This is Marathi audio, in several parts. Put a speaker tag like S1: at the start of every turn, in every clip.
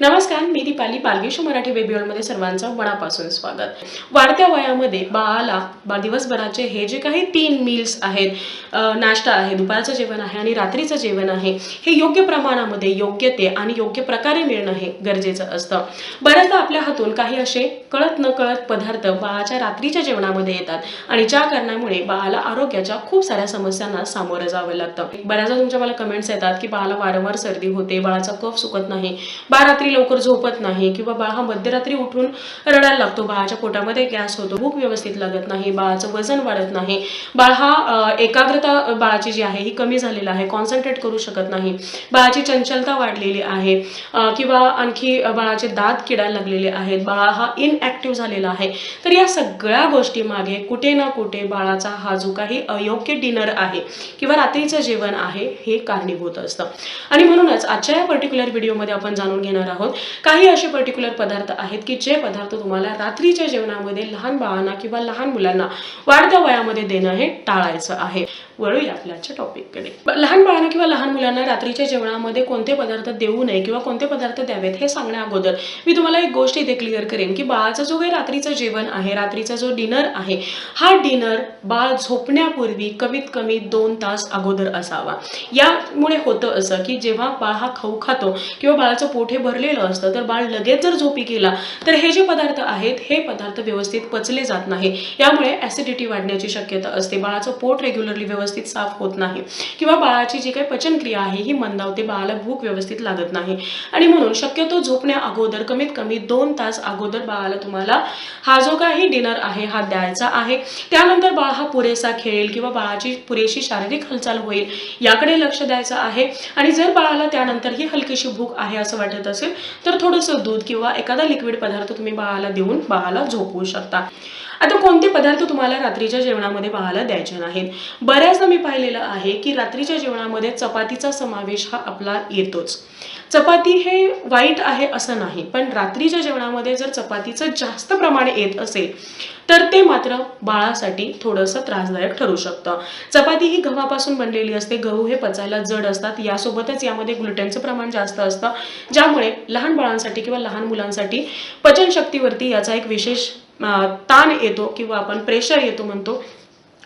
S1: नमस्कार मी दीपाली बालगेशो मराठी बेबी मध्ये सर्वांचं मनापासून स्वागत. वाढत्या वयामध्ये बाळाला बा दिवसभराचे हे जे काही तीन मील्स आहेत नाश्ता आहे दुपारचं जेवण आहे आणि रात्रीचं जेवण आहे हे योग्य प्रमाणामध्ये योग्य ते आणि योग्य प्रकारे मिळणं हे गरजेचं असतं. बऱ्याचदा आपल्या हातून काही असे कळत न कळत पदार्थ बाळाच्या रात्रीच्या जेवणामध्ये येतात आणि ज्या कारणामुळे बाळाला आरोग्याच्या खूप साऱ्या समस्यांना सामोरं जावं लागतं. बऱ्याचदा तुमच्या मला कमेंट्स येतात की बाळाला वारंवार सर्दी होते बाळाचा कफ सुकत नाही बाळ रात्री लवकर झोपत नाही किंवा बाळ हा मध्यरात्री उठून रडायला लागतो. बाळाच्या पोटामध्ये गॅस होतो भूक व्यवस्थित लागत नाही बाळाचं वजन वाढत नाही. बाळ हा एकाग्रता बाळाची जी आहे ही कमी झालेली आहे कॉन्सन्ट्रेट करू शकत नाही. बाळाची चंचलता वाढलेली आहे किंवा आणखी बाळाचे दात किडायला लागलेले आहेत. बाळा हा इनॲक्टिव्ह झालेला आहे. तर या सगळ्या गोष्टी मागे कुठे ना कुठे बाळाचा हा जो काही अयोग्य डिनर आहे किंवा रात्रीचं जेवण आहे हे कारणीभूत असतं. आणि म्हणूनच आजच्या या पर्टिक्युलर व्हिडिओमध्ये आपण जाणून घेणार आहोत काही असे पर्टिक्युलर पदार्थ आहेत की जे पदार्थ तुम्हाला रात्रीच्या जेवणामध्ये लहान बाळांना किंवा लहान मुलांना वाढत्या वयामध्ये देणं हे टाळायचं आहे. वळूया आपल्याच्या टॉपिककडे लहान बाळांना किंवा लहान मुलांना रात्रीच्या जेवणामध्ये कोणते पदार्थ देऊ नये किंवा कोणते पदार्थ द्यावेत हे सांगण्या अगोदर मी तुम्हाला एक गोष्ट इथे क्लिअर करेन की बाळाचं जो काही रात्रीचं जेवण आहे रात्रीचा जो डिनर आहे हा डिनर बाळ झोपण्यापूर्वी कमीत कमी दोन तास अगोदर असावा. यामुळे होतं असं की जेव्हा बाळ हा खाऊ खातो किंवा बाळाचं पोट हे भरलेलं असतं. तर बाळ लगेच जर झोपी गेला तर हे जे पदार्थ आहेत हे पदार्थ व्यवस्थित पचले जात नाही. यामुळे ऍसिडिटी वाढण्याची शक्यता असते. बाळाचं पोट रेग्युलरली व्यवस्थित साफ होत नाही. किंवा बाळाची जी काही पचनक्रिया आहे ही मंदावते. बाळाला भूक व्यवस्थित लागत नाही. आणि म्हणून शक्यतो झोपण्या अगोदर कमीत कमी दोन तास अगोदर बाळाला तुम्हाला हा जो काही डिनर आहे हा द्यायचा आहे. त्यानंतर बाळ हा पुरेसा खेळेल किंवा बाळाची पुरेशी शारीरिक हालचाल होईल याकडे लक्ष द्यायचं आहे. आणि जर बाळाला त्यानंतर ही हलकीशी भूक आहे असं वाटत असेल तर थोडंसं दूध किंवा एखादा लिक्विड पदार्थ तुम्ही बाळाला देऊन बाळाला झोपवू शकता. आता कोणते पदार्थ तुम्हाला रात्रीच्या जेवणामध्ये पाहायला द्यायचे नाहीत? बऱ्याचदा मी पाहिलेलं आहे की रात्रीच्या जेवणामध्ये चपातीचा समावेश हा आपला येतोच. चपाती हे वाईट आहे असं नाही पण रात्रीच्या जेवणामध्ये जर चपातीचं जास्त प्रमाण येत असेल तर ते मात्र बाळासाठी थोडंसं त्रासदायक ठरू शकतं. चपाती ही गव्हापासून बनलेली असते गहू हे पचायला जड असतात यासोबतच यामध्ये ग्लुटेनचं प्रमाण जास्त असतं ज्यामुळे लहान बाळांसाठी किंवा लहान मुलांसाठी पचनशक्तीवरती याचा एक विशेष ताण येतो किंवा आपण प्रेशर येतो म्हणतो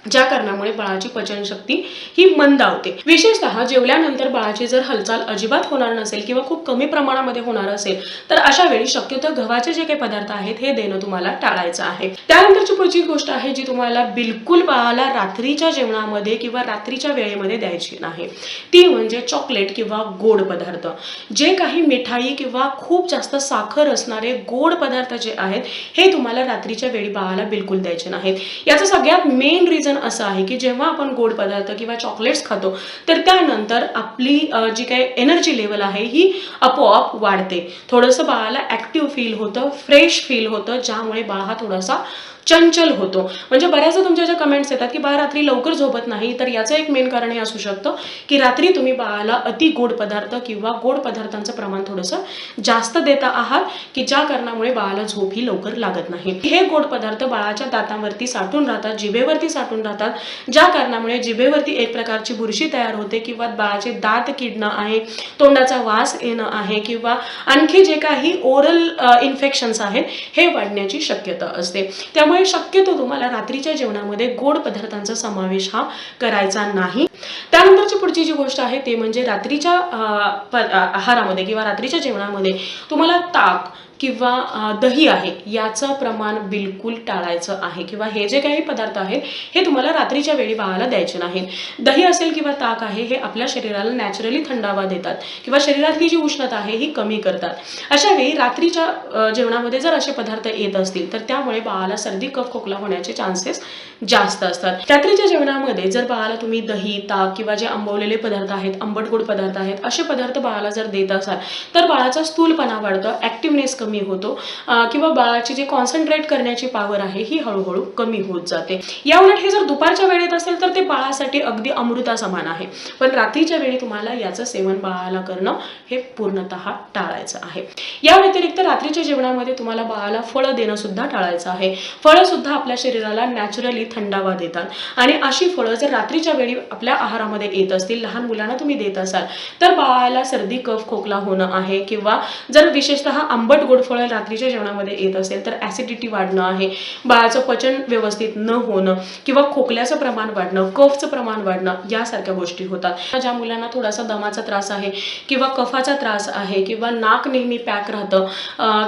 S1: ज्या कारणामुळे बाळाची पचनशक्ती ही मंदावते विशेषतः जेवल्यानंतर बाळाची जर हालचाल अजिबात होणार नसेल किंवा खूप कमी प्रमाणामध्ये होणार असेल तर अशा वेळी शक्यतो गव्हाचे जे काही पदार्थ आहेत हे देणं तुम्हाला टाळायचं आहे. त्यानंतरची पुढची गोष्ट आहे जी तुम्हाला बिलकुल बाळाला रात्रीच्या जेवणामध्ये किंवा रात्रीच्या वेळेमध्ये द्यायची नाही. ती म्हणजे चॉकलेट किंवा गोड पदार्थ. जे काही मिठाई किंवा खूप जास्त साखर असणारे गोड पदार्थ जे आहेत हे तुम्हाला रात्रीच्या वेळी बाळाला बिलकुल द्यायचे नाहीत. याचं सगळ्यात मेन रिझन असं आहे की जेव्हा आपण गोड पदार्थ किंवा चॉकलेट्स खातो तर त्यानंतर आपली जी काही एनर्जी लेवल आहे ही आपोआप वाढते. थोडंसं बाळाला ॲक्टिव्ह फील होतं फ्रेश फील होतं ज्यामुळे बाळ हा थोडासा चंचल होतो. म्हणजे बऱ्याचदा तुमच्या ज्या कमेंट्स येतात की बाळ रात्री लवकर झोपत नाही तर याचं एक मेन कारण हे असू शकतं की रात्री तुम्ही बाळाला अति गोड पदार्थ किंवा गोड पदार्थांचं प्रमाण थोडंसं जास्त देता आहात की ज्या कारणामुळे बाळाला झोप ही लवकर लागत नाही. हे गोड पदार्थ बाळाच्या दातांवरती साठून राहतात जिभेवरती साठून राहतात ज्या कारणामुळे जिभेवरती एक प्रकारची बुरशी तयार होते किंवा बाळाचे दात किडणं आहे तोंडाचा वास येणं आहे किंवा आणखी जे काही ओरल इन्फेक्शन्स आहेत हे वाढण्याची शक्यता असते. त्यामुळे शक्यतो तुम्हाला रात्रीच्या जेवणामध्ये गोड पदार्थांचा समावेश हा करायचा नाही. त्यानंतरची पुढची जी गोष्ट आहे ते म्हणजे रात्रीच्या आहारामध्ये किंवा रात्रीच्या जेवणामध्ये तुम्हाला ताक किंवा दही आहे याचं प्रमाण बिलकुल टाळायचं आहे. किंवा हे जे काही पदार्थ आहेत हे तुम्हाला रात्रीच्या वेळी बाळाला द्यायचे नाहीत. दही असेल किंवा ताक आहे हे आपल्या शरीराला नॅचरली थंडावा देतात. किंवा शरीरातली जी उष्णता आहे ही कमी करतात. अशा वेळी रात्रीच्या जेवणामध्ये जर असे पदार्थ येत असतील तर त्यामुळे बाळाला सर्दी कफ खोकला होण्याचे चान्सेस जास्त असतात. रात्रीच्या जेवणामध्ये जर बाळाला तुम्ही दही ताक किंवा जे आंबवलेले पदार्थ आहेत आंबट गोड पदार्थ आहेत असे पदार्थ बाळाला जर देत असाल तर बाळाचा स्थूलपणा वाढतं ऍक्टिव्हनेस कमी कमी होतो. किंवा बाळाची जी कॉन्सन्ट्रेट करण्याची पॉवर आहे ही हळूहळू कमी होत जाते. या उलट हे जर दुपारच्या वेळेत असेल तर ते बाळासाठी अगदी अमृता समान आहे. पण रात्रीच्या वेळी तुम्हाला याचं सेवन बाळाला करणं हे पूर्णतः टाळायचं आहे. या व्यतिरिक्त रात्रीच्या जेवणामध्ये तुम्हाला बाळाला फळं देणं सुद्धा टाळायचं आहे. फळं सुद्धा आपल्या शरीराला नॅचरली थंडावा देतात. आणि अशी फळं जर रात्रीच्या वेळी आपल्या आहारामध्ये येत असतील लहान मुलांना तुम्ही देत असाल तर बाळाला सर्दी कफ खोकला होणं आहे. किंवा जर विशेषतः आंबट गोड फळं रात्रीच्या जेवणामध्ये येत असेल तर ॲसिडिटी वाढणं आहे. बाळाचं पचन व्यवस्थित न होणं किंवा खोकल्याचं प्रमाण वाढणं कफचं प्रमाण वाढणं यासारख्या गोष्टी होतात. ज्या मुलांना थोडासा दमाचा त्रास आहे किंवा कफाचा त्रास आहे किंवा नाक नेहमी पॅक राहतं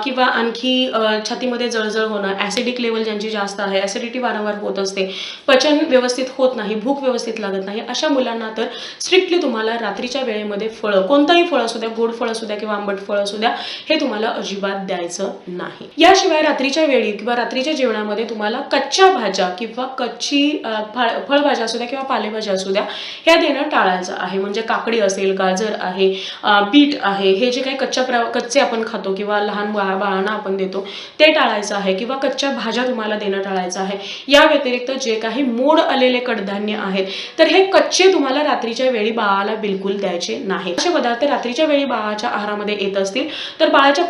S1: किंवा आणखी छातीमध्ये जळजळ होणं ॲसिडिक लेवल ज्यांची जास्त आहे ॲसिडिटी वारंवार होत असते पचन व्यवस्थित होत नाही भूक व्यवस्थित लागत नाही अशा मुलांना तर स्ट्रिक्टली तुम्हाला रात्रीच्या वेळेमध्ये फळं कोणतंही फळ असू द्या गोड फळ असू द्या किंवा आंबट फळ असू द्या हे तुम्हाला अजिबात द्यायचं नाही. याशिवाय रात्रीच्या वेळी किंवा रात्रीच्या जेवणामध्ये तुम्हाला कच्च्या भाज्या किंवा कच्ची फळ फळभाज्या असू द्या किंवा पालेभाज्या असू द्या ह्या देणं टाळायचं आहे. म्हणजे काकडी असेल गाजर आहे बीट आहे हे जे काही कच्च्या प्र कच्चे आपण खातो किंवा लहान बाळा बाळांना आपण देतो ते टाळायचं आहे किंवा कच्च्या भाज्या तुम्हाला देणं टाळायचं आहे. या व्यतिरिक्त जे काही मोड आलेले कडधान्य आहेत तर हे कच्चे तुम्हाला रात्रीच्या वेळी बाळाला बिलकुल द्यायचे नाही असे पदार्थ रात्रीच्या वेळी बाळाच्या आहारामध्ये येत असतील तर बाळाच्या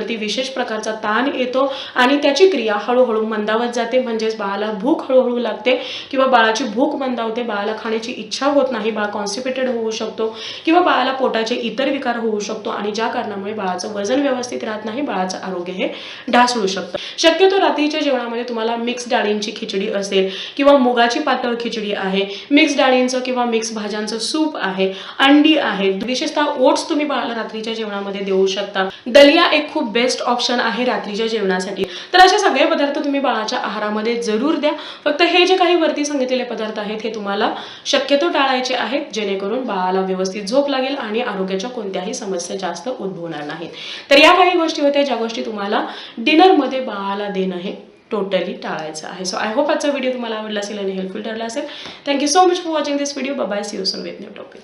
S1: पचनशक्तीवरती विशेष प्रकारचा ताण येतो आणि त्याची क्रिया हळूहळू मंदावत जाते. म्हणजेच बाळाला भूक हळूहळू लागते किंवा बाळाची भूक मंदावते बाळाला खाण्याची इच्छा होत नाही बाळ कॉन्स्टिपेटेड होऊ शकतो किंवा बाळाला पोटाचे इतर विकार होऊ शकतो आणि ज्या कारणामुळे बाळाचं वजन व्यवस्थित राहत नाही बाळाचं आरोग्य हे ढासळू शकतं. शक्यतो रात्रीच्या जेवणामध्ये तुम्हाला मिक्स डाळींची खिचडी असेल किंवा मुगाची पातळ खिचडी आहे मिक्स डाळींचं किंवा मिक्स भाज्यांचं सूप आहे अंडी आहे विशेषतः ओट्स तुम्ही बाळाला रात्रीच्या जेवणामध्ये देऊ शकता. दलिया एक खूप बेस्ट ऑप्शन आहे रात्रीच्या जेवणासाठी. तर असे सगळे पदार्थ तुम्ही बाळाच्या आहारामध्ये जरूर द्या. फक्त हे जे काही वरती सांगितलेले पदार्थ आहेत हे तुम्हाला शक्यतो टाळायचे आहेत जेणेकरून बाळाला व्यवस्थित झोप लागेल आणि आरोग्याच्या कोणत्याही समस्या जास्त उद्भवणार नाहीत. तर या काही गोष्टी होत्या ज्या गोष्टी तुम्हाला डिनरमध्ये बाळाला देणं हे टोटली टाळायचं आहे. सो आय होप आजचा व्हिडिओ तुम्हाला आवडला असेल आणि हेल्पफुल ठरला असेल. Thank you so much for watching this video bye see you soon with new topic